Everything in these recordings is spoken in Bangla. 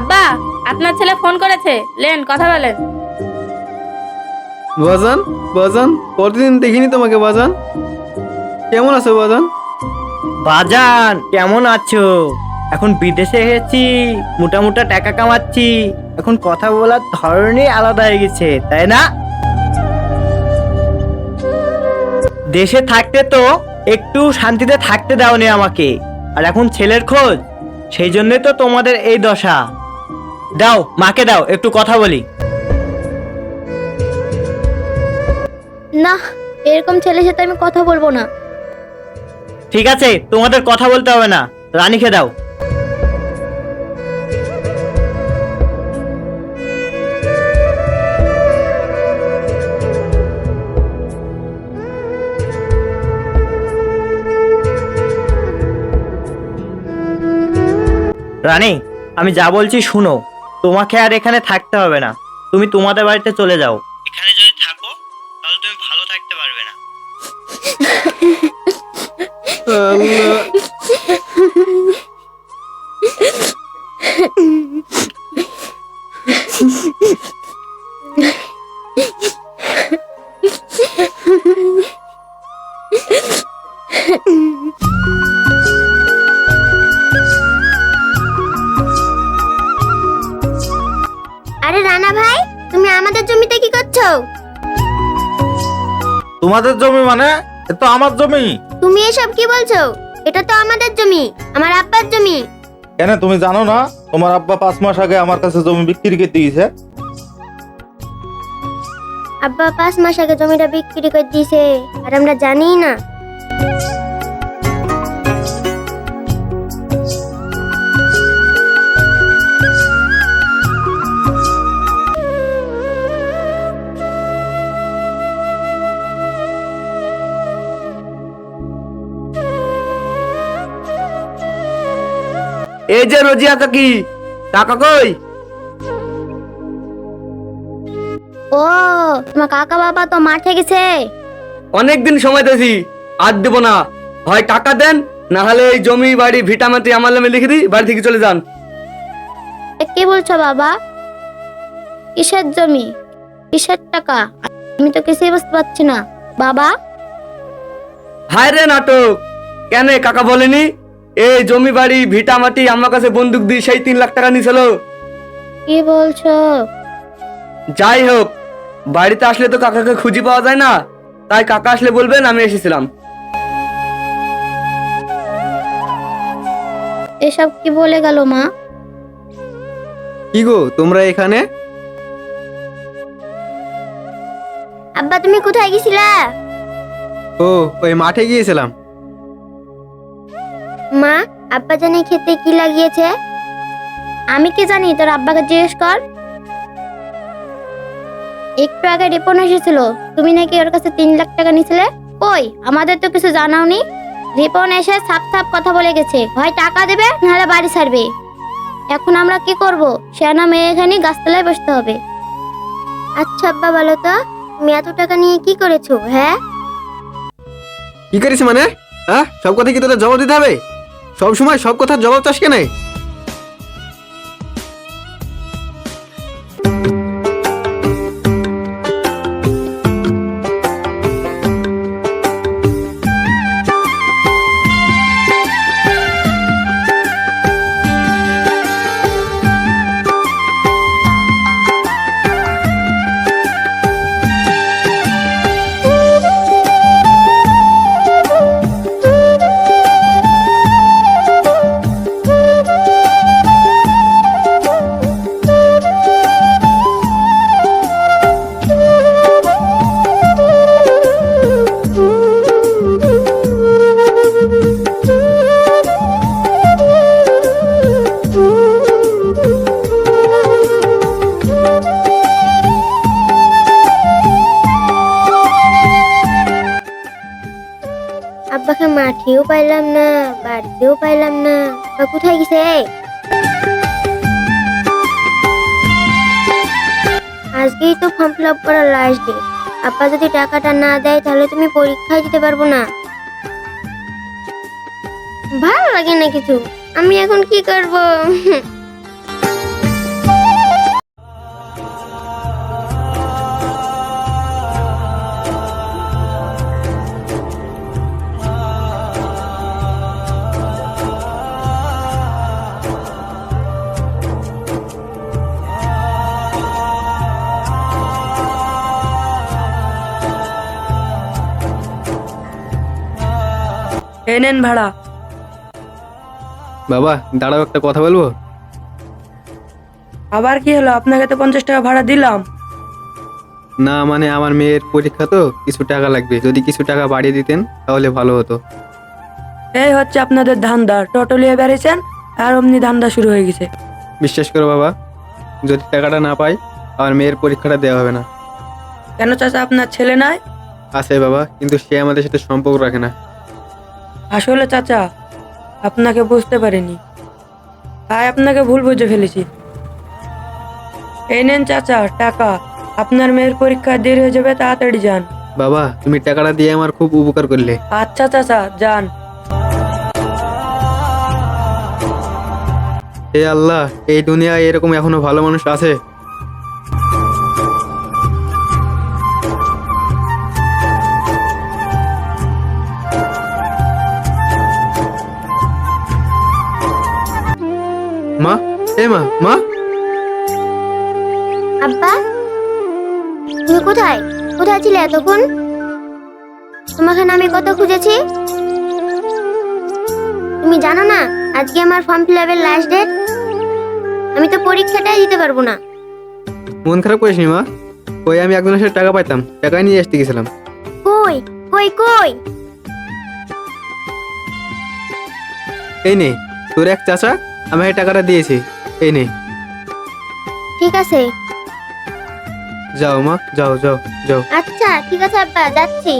আব্বা আপনার ছেলে ফোন করেছে। লেন কথা বলেন। বাজান বাজান কতদিন দেখিনি তোমাকে বাজান। কেমন আছো বাজান? বাজান কেমন আছো? এখন বিদেশে এসেছি মোটা মোটা টাকা কামাচ্ছি। এখন কথা বলার ধরনই আলাদা হয়ে গেছে তাই না? দেশে থাকতে তো একটু শান্তিতে থাকতে দাওনি আমাকে। আর এখন ছেলের খোঁজ সেই জন্যই তো তোমাদের এই দশা। দাও মাকে দাও একটু কথা বলি। না এরকম ছেলের সাথে আমি কথা বলব না। ঠিক আছে তোমাদের কথা বলতে হবে না। রানীকে দাও। রানী আমি যা বলছি শুনো। তোমাকে আর এখানে থাকতে হবে না। তুমি তোমাদের বাড়িতে চলে যাও। এখানে যদি থাকো তাহলে তুমি ভালো থাকতে পারবে না। আল্লাহ। করছ? তোমাদের জমি মানে? এ তো আমার জমি। তুমি এসব কি বলছো? এটা তো আমাদের জমি আমার আব্বার জমি। কেন তুমি জানো না? তোমার আব্বা পাঁচ মাস আগে আমার কাছে জমি বিক্রি করে দিয়েছে। আব্বা পাঁচ মাস আগে জমিটা বিক্রি করে দিয়েছে আর আমরা জানি না। এই যে রোজিয়া কাকি টাকা কই? ও তোমার কাকা বাবা তো মাঠে গেছে। অনেকদিন সময় দিয়েছি আর দেবো না। হয় টাকা দেন না হলে এই জমি বাড়ি ভিটামাটি আমার নামে লিখে দিই বাড়ি থেকে চলে যান। এ, কি বলছো বাবা? কিসের জমি? কিসের টাকা? আমি তো কিছুই বুঝতে পারছি না। বাবা? হায় রে নাটক কেন কাকা বলেনি? এই জমি বাড়ি ভিটা মাটি আমার কাছে বন্দুক দিয়ে সেই তিন লাখ টাকা নিয়েছিল। কি বলছো? যাই হোক বাড়িতে আসলে তো কাকাকে খুঁজে পাওয়া যায় না। তাই কাকা আসলে বলবেন আমি এসেছিলাম। এসব কি বলে গেল মা? কি গো তোমরা এখানে? আব্বা তুমি কোথায় গেছিলা? ও ওই মাঠে গিয়েছিলাম। মা, আব্বা জানি খেতে কি লাগিয়েছে? আমি কি জানি, তোর আব্বাকে জিজ্ঞেস কর। একটু আগে রিপন এসেছিল, তুমি নাকি ওর কাছে তিন লাখ টাকা নিছিলে কই, আমাদের তো কিছু জানাওনি। রিপন এসে সাপ সাপ কথা বলে গেছে, হয় টাকা দেবে, নাহলে বাড়ি ছাড়বে। এখন আমরা কি করব? সেনা মেয়ে এখানে গাছতলায় বসতে হবে। আচ্ছা আব্বা, বলো তো, তুমি এত টাকা নিয়ে কি করেছ হ্যাঁ? কি করিস মানে? হ্যাঁ? সব কথা কি তোদের জবাব দিতে হবে? সব সময় সব কথার জবাব চাস কেন? আব্বাকে মাঠেও পাইলাম না, বাড়িতেও পাইলাম না। বা কোথায় গেছে আজকেই তো ফর্ম ফিল আপ করার লাস্ট ডে আব্বা যদি টাকাটা না দেয়, তাহলে তুমি পরীক্ষায় দিতে পারব না। ভালো লাগে না কিছু। আমি এখন কি করব? এই নেন ভাড়া। বাবা দাঁড়াও একটা কথা বলব? আবার কি হলো? আপনাকে তো পঞ্চাশ টাকা ভাড়া দিলাম। না মানে আমার মেয়ের পরীক্ষা তো কিছু টাকা লাগবে। যদি কিছু টাকা বাড়িয়ে দিতেন তাহলে ভালো হতো। এই হচ্ছে আপনাদের ধান্দা। টোটো বেড়েছেন আর অমনি ধান্দা শুরু হয়ে গেছে। বিশ্বাস করো বাবা যদি টাকাটা না পাই আমার মেয়ের পরীক্ষাটা দেওয়া হবে না। কেন চাচা আপনার ছেলে নাই? আছে বাবা কিন্তু সে আমাদের সাথে সম্পর্ক রাখে না। আসলে চাচা আপনাকে বুঝতে পারিনি। তাই আপনাকে ভুল বুঝে ফেলেছি। এই নেন চাচা টাকা। আপনার মেয়ের পরীক্ষা দেরি হয়ে যাবে তাড়াতাড়ি যান। বাবা তুমি টাকাটা দিয়ে আমার খুব উপকার করলে। আচ্ছা চাচা যান। হে আল্লাহ এই দুনিয়ায় এরকম এখনও ভালো মানুষ আছে? এ মা মা? আব্বা? তুমি কোথায়? কোথায় ছিলে এতক্ষণ? তোমাকে আমি কত খুঁজেছি? তুমি জানো না আজকে আমার ফর্ম ফিল আপের লাস্ট ডেট আমি তো পরীক্ষাটাই দিতে পারব না। মন খারাপ করিসনি মা? ওই আমি একজনের সাথে টাকা পাইতাম টাকা নিয়ে আসতে গেছিলাম। কই কই কই? এই নে তোর এক চাচা আমাকে টাকাটা দিয়েছে। এই নে। ঠিক আছে। যাও মা যাও যাও যাও। আচ্ছা ঠিক আছে আব্বা যাচ্ছি।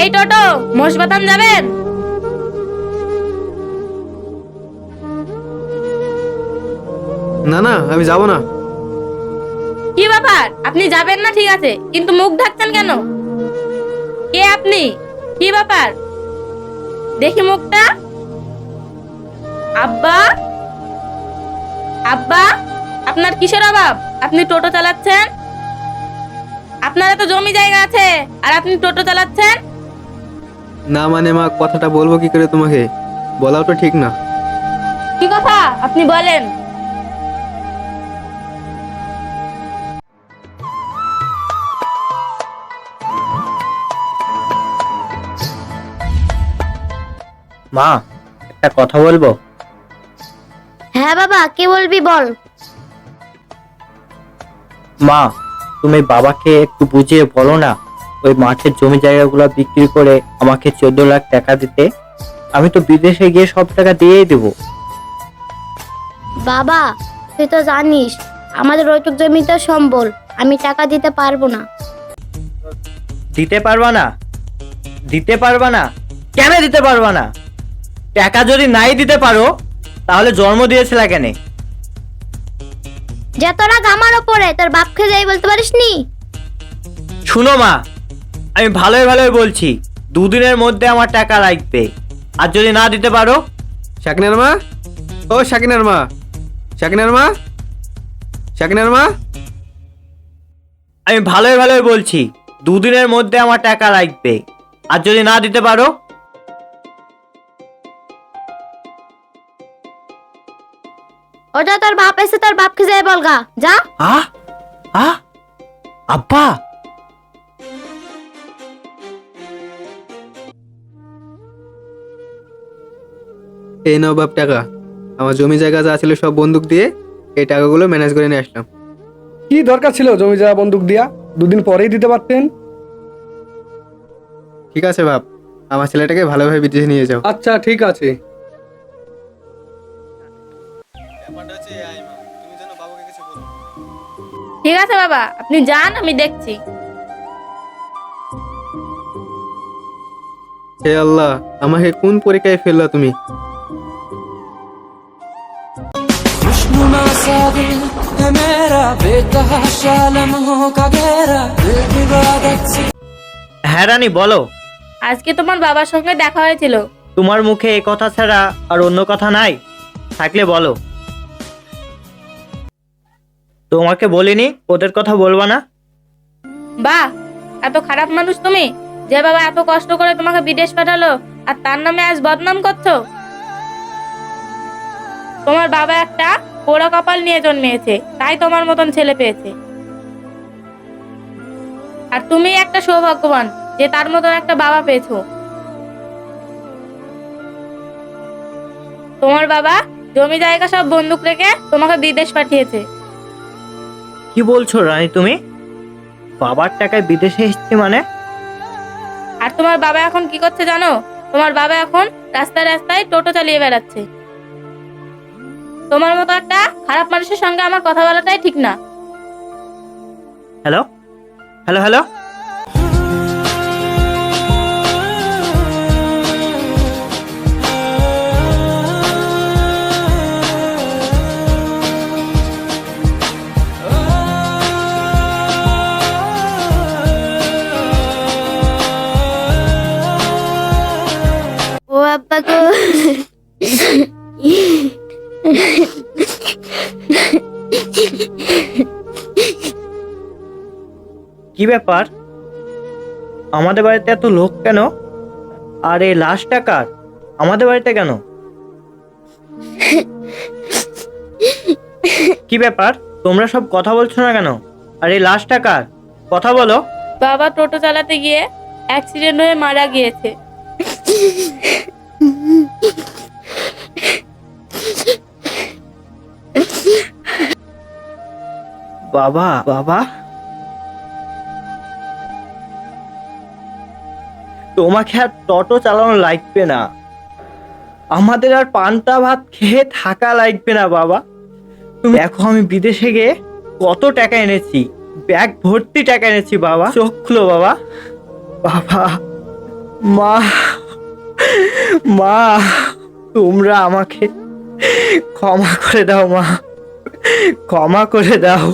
এই টোটো মোষবাতান যাবেন? না না আমি যাব না। কি ব্যাপার? আপনি যাবেন না ঠিক আছে। কিন্তু মুখ ঢাকছেন কেন? কে আপনি? কি ব্যাপার? দেখি মুখটা। আব্বা আব্বা আপনার কিসের অভাব? আপনি টোটো চালাচ্ছেন? আপনার এত জমি জায়গা আছে আর আপনি টোটো চালাচ্ছেন? না মানে মা কথাটা বলব কি করে তোমাকে? বলাও তো ঠিক না। কি কথা? আপনি বলেন। মা একটা কথা বলব? হ্যাঁ বাবা কে বলবি বল। মা তুমি বাবাকে একটু বুঝিয়ে বলো না ওই মাঠের জমি জায়গাগুলো বিক্রি করে আমাকে চোদ্দ লাখ টাকা দিতে। আমি তো বিদেশে গিয়ে সব টাকা দিয়েই দেবো। বাবা তুই তো জানিস আমাদের ওইটুক জমিতে সম্বল আমি টাকা দিতে পারব না। দিতে পারবা না? দিতে পারবা না? কেন দিতে পারবা না? টাকা যদি নাই দিতে পারো তাহলে জন্ম দিয়েছিলা কেন? যে তোরা আমার ওপরে তোর বাপকে যাই বলতে পারিস নি? শুনো মা আমি ভালোই ভালোই বলছি দুদিনের মধ্যে আমার টাকা লাগবে। আর যদি না দিতে পারো? শাকিনার মা? ও শাকিনার মা। শাকিনার মা? শাকিনার মা? আমি ভালোই ভালোই বলছি দুদিনের মধ্যে আমার টাকা লাগবে। আর যদি না দিতে পারো? ওটা তোর বাপ এসে তোর বাপকে যাই বলগা যা। আ? আ? আব্বা! এই নাও বাপ টাকা। আমার জমি জায়গা যা ছিল সব বন্দুক দিয়ে এই টাকাগুলো ম্যানেজ করে নিয়ে আসলাম। কি দরকার ছিল জমি জায়গা বন্দুক দিয়া? দুদিন পরেই দিতে পারতেন? ঠিক আছে বাপ আমার ছেলেটাকে ভালোভাবে বিদেশে নিয়ে যাও। আচ্ছা ঠিক আছে। ঠিক আছে বাবা আপনি যান আমি দেখছি হে আল্লাহ আমাকে কোন পরীক্ষায় ফেললা তুমি खुशनुमा सा दिल है मेरा बेतहाशा लम्हों का गहरा दिल इबादत से হ্যাঁ রানী বলো আজকে তোমার বাবার সঙ্গে দেখা হয়েছিল তোমার মুখে এই কথা ছাড়া আর অন্য কথা নাই থাকলে বলো তোমাকে বলিনি, ওদের কথা বলবা না। বাহ এত খারাপ মানুষ তুমি, যে বাবা এত কষ্ট করে তোমাকে বিদেশ পাঠালো, আর তার নামে আজ বদনাম করছ? তোমার বাবা একটা পোড়া কপাল নিয়ে জন্মেছে তাই তোমার মতন ছেলে পেয়েছে। আর তুমি একটা সৌভাগ্যবান, যে তার মতন একটা বাবা পেয়েছ। তোমার বাবা জমি জায়গা সব বন্দুক রেখে তোমাকে বিদেশ পাঠিয়েছে। কি বলছো রানী তুমি? বাবার টাকায় বিদেশে এসেছি মানে? আর তোমার বাবা এখন কি করছে জানো? তোমার বাবা এখন রাস্তায় রাস্তায় টোটো চালিয়ে বেড়াচ্ছে। তোমার মতো একটা খারাপ মানুষের সঙ্গে আমার কথা বলাটাই ঠিক না। হ্যালো হ্যালো হ্যালো কি ব্যাপার? আমাদের বাড়িতে এত লোক কেন? আর এই লাশ টাকার আমাদের বাড়িতে কেন? কি ব্যাপার? তোমরা সব কথা বলছো না কেন? আর এই লাশ টাকার কথা বলো। বাবা টোটো চালাতে গিয়ে অ্যাক্সিডেন্ট হয়ে মারা গিয়েছে। বাবা বাবা। তোমাকে আর টোটো চালানো লাগবে না। আমাদের আর পান্তা ভাত খেয়ে থাকা লাগবে না, বাবা। তুমি দেখো, আমি বিদেশে গিয়ে কত টাকা এনেছি। ব্যাগ ভর্তি টাকা এনেছি, বাবা। চোখ খুলো, বাবা। বাবা, মা মা, তোমরা আমাকে ক্ষমা করে দাও, মা। ক্ষমা করে দাও।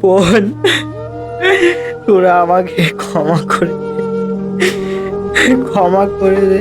বোন, তোরা আমাকে ক্ষমা করে। ক্ষমা করে দে।